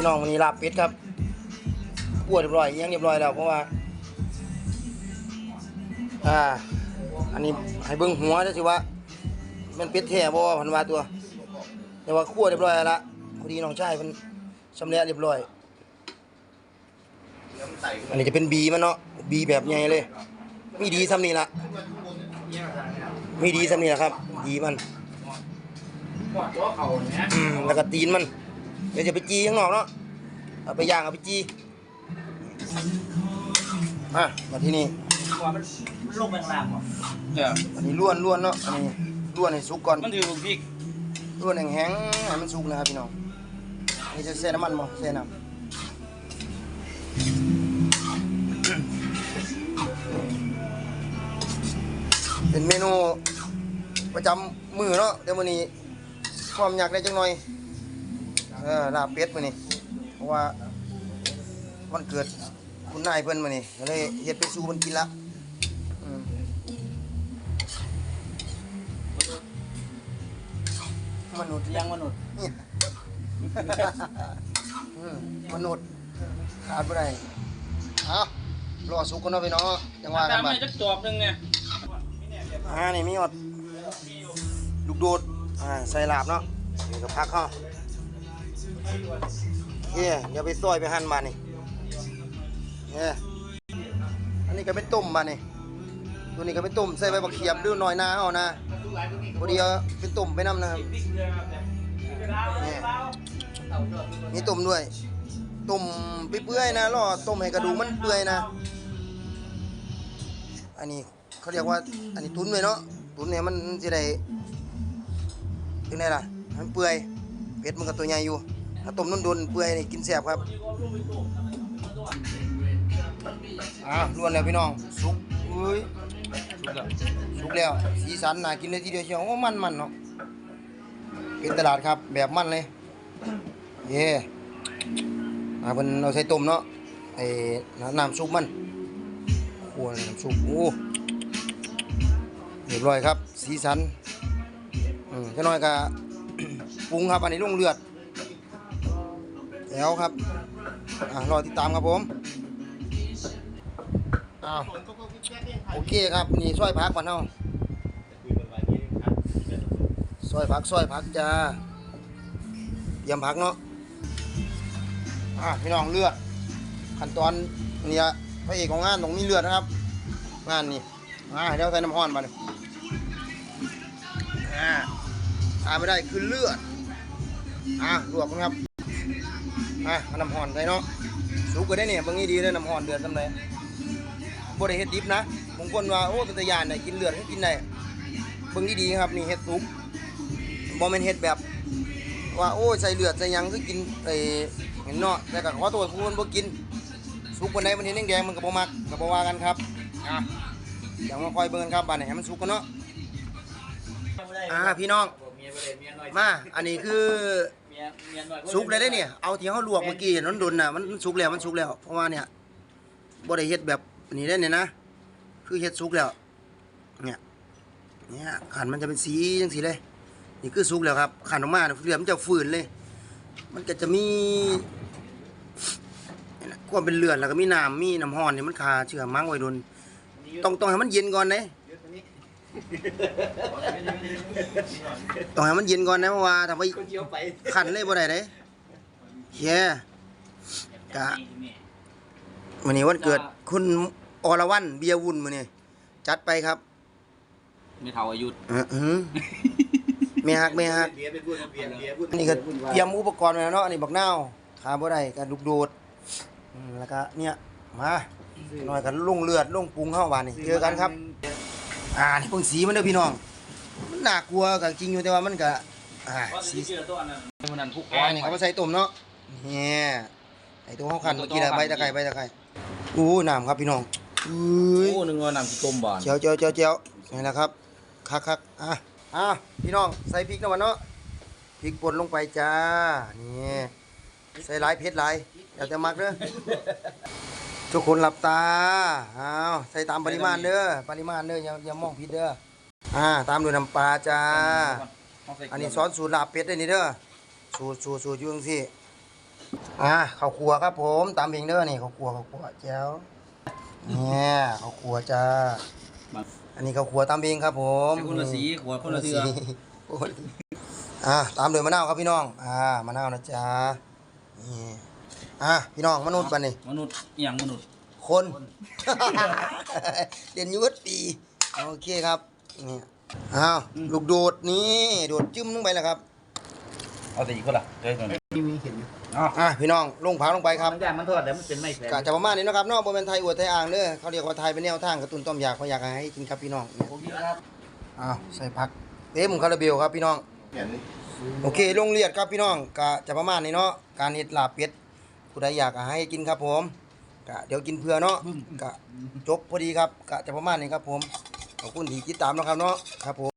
พี่น้องวันนี้ลาบเป็ดครับกวดเรียบร้อยยังเรียบร้อยแล้วเพราะว่า อ่า อันนี้ให้เบิ่งหัวได้สิว่า มันเป็ดแท้บ่พันว่าตัว แต่ว่าคั่วเรียบร้อยแล้วละพอดีน้องชายเพิ่นสำเร็จเรียบร้อย อันนี้จะเป็นบีมันเนาะบีแบบใหญ่เลย มีดีซ้ำนี่ละมีดีซ้ำนี่ละครับ ดีมันแล้วก็ตีนมัน เดี๋ยวจะไปจีข้างนอกเนาะเอาไปย่างเอาไปจีอะมาที่นี่กอดมันมันลงไปข้างล่างหมดเนี่ยอันนี้ล้วนล้วนเนาะอันนี้ล้วนให้สุกก่อนมันถือพริกล้วนแห้งๆให้มันสุกนะครับพี่น้องอันนี่จะใส่น้ำมันบ่ใส่น้ำเป็นเมนูประจำมือเนาะเดี๋ยวมื้อนี้ความอยากได้จังหน่อย เออลาบเป็ดมื้อนี้เพราะว่าวันเกิดคุณนายเพิ่นมื้อนี้ก็เลยเฮ็ดไปสู่เพิ่นกินละอืมมนุษย์ยังมนุษย์เนี่ยอืมมนุษย์ขาดบ่ได้เอารอสุกก่อนเนาะพี่น้องจังว่ากันตามบัด ให้จักจอบหนึงเนี่ยอ่านี่มีหอดลูกโดดอ่าใส่ลาบเนาะเดี๋ยวก็พักเข้า เฮ้ยเดี๋ยวไปซอยไปหั่นมานี่เฮ้ยอันนี้ก็เป็นต้มมานี่ตัวนี้ก็เป็นต้มใส่ใบบักเขียบด้วยหน่อยนาเอานะพอดีเอาเป็นต้มไปน้ำนะครับนี่มีต้มด้วยต้มไปเปื่อยๆนะรอต้มให้กระดูกมันเปื่อยนะ อันนี้เขาเรียกว่าอันนี้ตุนเลยเนาะตุนเนี่ยมันจะได้ยังไงล่ะมันเปื่อย เป็ดมันก็ตัวใหญ่อยู่ถ้าต้มนุ่นโดนเปื่อยนี่กินแซ่บครับอ่าล้วนแล้วพี่น้องสุกเอ้ยสุกแล้วสีสันน่ากินเลยทีเดียวเชียวโอ้มันมันเนาะเป็นตลาดครับแบบมันเลยเย่อาเพิ่นเอาใส่ต้มเนาะไอ้น้ำซุปมันขวน้ำซุปโอ้เรียบร้อยครับ สีสันอืมจะน้อยก็ ปรุงครับอันนี้ลงเลือด แล้วครับอ่ารอติดตามครับผมอ้าวโอเคครับนี่ซอยพักก่อนเนาะซอยพักซอยพักจ้าเยี่ยมพักเนาะอะพี่น้องเลือด ขั้นตอนเนี่ยพระเอกของงานต้องมีเลือดนะครับ งานนี่อ่าเดี๋ยวใส่น้ำห้อนมาเลย ขาดไม่ได้คือเลือด อ่าลวกนะครับ อ่าน้ำหอนใส่เนาะ สุกก็ได้เนี่ยบางทีดีเลยน้ำหอนเดือดสำเร็จบ่ได้เฮ็ดดิบนะบางคนว่าโอ้เป็นตะยานได้กินเลือดให้กินได้เบิ่งดีครับนี่เฮ็ดสุกบ่แม่นเฮ็ดแบบว่าโอ้ยใส่เลือดใส่ยังคือกินไอ้เห็นเนาะแต่ก็ขอโทษผู้คนบ่กินสุกวันใดมันเห็นแดงๆมันก็บ่มักก็บ่ว่ากันครับอะเดี๋ยวมาคอยเบิ่งกันครับบ้านไหนให้มันสุกกันเนาะอ่าพี่น้อง มียบ่ได้เมียน้อยมา อันนี้คือเมียเมียน้อยสุกเลยได้เนี่ย เอาที่เขาลวกเมื่อกี้เห็นมันดนน่ะ มันสุกแล้ว มันสุกแล้ว เพราะว่าเนี่ยบ่ได้เฮ็ดแบบนี้ได้เนี่ยนะ คือเฮ็ดสุกแล้ว เนี่ย เนี่ยขันมันจะเป็นสีจังสีเลย นี่คือสุกแล้วครับ ขันออกมาเนี่ยเหลือมันจะฝืนเลย มันก็จะมีความเป็นเลือดแล้วก็มีน้ำมีน้ำห้อนนี่มันคาเชื้อมั้งไว้โดนต้องต้องให้มันเย็นก่อนนะ ต้องให้มันเย็นก่อนนะเพราะว่าถ้าไปคนเจียวไปขันเลยบ่ได้เด้เย้กะวันนี้วันเกิดคุณอรวรรณเบียร์วุ่นมื้อนี้จัดไปครับไม่เท่าอายุเออหือแม่ฮักแม่ฮักเบียร์เป็นพูดเบียร์เบียร์พูดอันนี้ก็เตรียมอุปกรณ์ไว้แล้วเนาะอันนี้บักนาวขาบ่ได้ก็ลูกโดดอืมแล้วก็เนี่ยมาหน่อยกันลงเลือดลงปรุงเข้าบานนี่เจอกันครับ อ่านี่เพิ่งสีมันเด้อพี่น้อง มันน่ากลัวก็จริงอยู่แต่ว่ามันก็อ่าว่าสีสิเชื่อตัวนั้นมันนั่นผู้คอ่าอยนี่เขามาใส่ต้มเนาะเนี่ยไอ้ตัวเขาขันเมื่อกี้นะใบตะไคร้ใบตะไคร้อู้น้ำครับพี่น้องอุ้ยโอ้นึงว่าน้ำสิต้มบ่อนเจียวเจียวเจียวเจียวนี่แหละครับคักคักอะอะพี่น้องใส่พริกนะวันเนาะพริกป่นลงไปจ้านี่ใส่หลายเผ็ดหลายเดี๋ยวจะมักเด้อ ทุกคนหลับตาอ้าวใส่ตามปริมาณเด้อปริมาณเด้ออย่าอย่ามองผิดเด้ออ่าตามด้วยน้ำปลาจ้า อันนี้ซอสสูตรลาบเป็ดได้นี่เด้อสูตรสูตรสูตรอยุ่จังสิอ่าข้าวครัวครับผมตามเองเด้อนี่ข้าวครัวข้าวครัวแจ้วเนี่ยข้าวครัวจ้า อันนี้ข้าวครัวตามเองครับผมคนละสีขวดคนละเสือโอ้ยอ่าตามด้วยมะนาวครับพี่น้อง อ่ามะนาวนะจ๊ะนี่ อ่าพี่น้องมนุษย์บันนี่มนุษย์อหย่างมนุษย์ คนเรียนอยูวัดปีโอเคครับนี่อ้าวลูกโดดนี่โดดจิ้มลงไปแล้วครับเอาแต่อีกคนละเฮ้ยมีมีเห็นอยู่อะพี่น้องลงผักลงไปครับมันย่างมันทอดแล้วมันเป็นไม่แข็งกะจะประมาณนี้เนาะครับเนอกบ่แม่นไทยอวดไทยอ่างเด้อเขาเรียกว่าไทยเป็นแนวทางกระตุ้นต้มอยากเขาอยากให้กินครับพี่น้องเนี่ยโอเคครับอ้าวใส่ผักเต็มคาราเบลครับพี่น้อง โอเคลงเลียดครับพี่น้องกะจะประมาณนี้เนาะการเฮ็ดลาบเป็ด ผู้ใดอยากให้กินครับผมกะเดี๋ยวกินเพื่อเนาะกะจบพอดีครับกะจะประมาณนี้ครับผมขอบคุณที่ติดตามเนาะครับเนาะครับผม